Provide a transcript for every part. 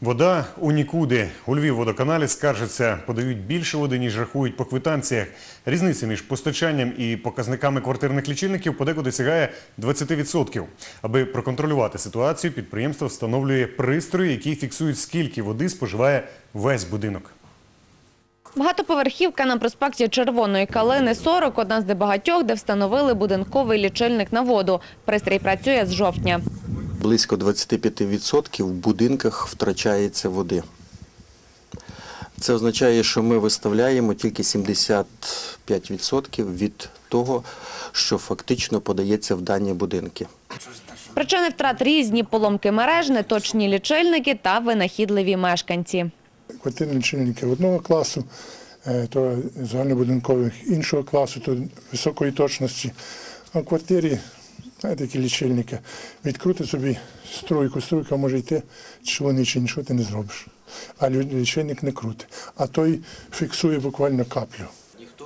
Вода у нікуди. У Львівводоканалі скаржаться, подають більше води, ніж рахують по квитанціях. Різниця між постачанням і показниками квартирних лічильників подекуди сягає 20%. Аби проконтролювати ситуацію, підприємство встановлює пристрої, які фіксують, скільки води споживає весь будинок. Багатоповерхівка на проспекті Червоної калини 40 – одна з небагатьох, де встановили будинковий лічильник на воду. Пристрій працює з жовтня. Близько 25% в будинках втрачається води. Це означає, що ми виставляємо тільки 75% від того, що фактично подається в дані будинки. Причини втрат різні – поломки мереж, неточні лічильники та винахідливі мешканці. квартирні лічильники одного класу, е, то загальнобудинкових іншого класу, то високої точності. А в квартирі, знаєте, які лічильники, відкрути собі струйку, струйка може йти, чи чи нічого ти не зробиш. А лічильник не крутить. А той фіксує буквально каплю.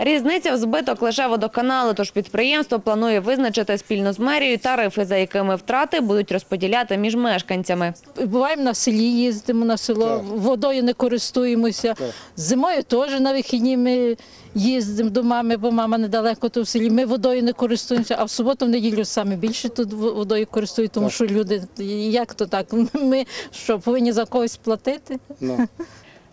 Різниця в збиток лише водоканалу, тож підприємство планує визначити спільно з мерією тарифи, за якими втрати будуть розподіляти між мешканцями. Буваємо на селі, їздимо на село, водою не користуємося. Зимою теж на вихідні ми їздимо до мами, бо мама недалеко то в селі. Ми водою не користуємося, а в суботу, в неділю саме більше тут водою користують, тому що люди, як то так, ми що, повинні за когось платити?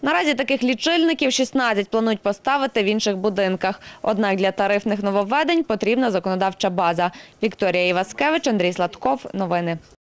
Наразі таких лічильників 16 планують поставити в інших будинках. Однак для тарифних нововведень потрібна законодавча база. Вікторія Іваскевич, Андрій Сладков. Новини.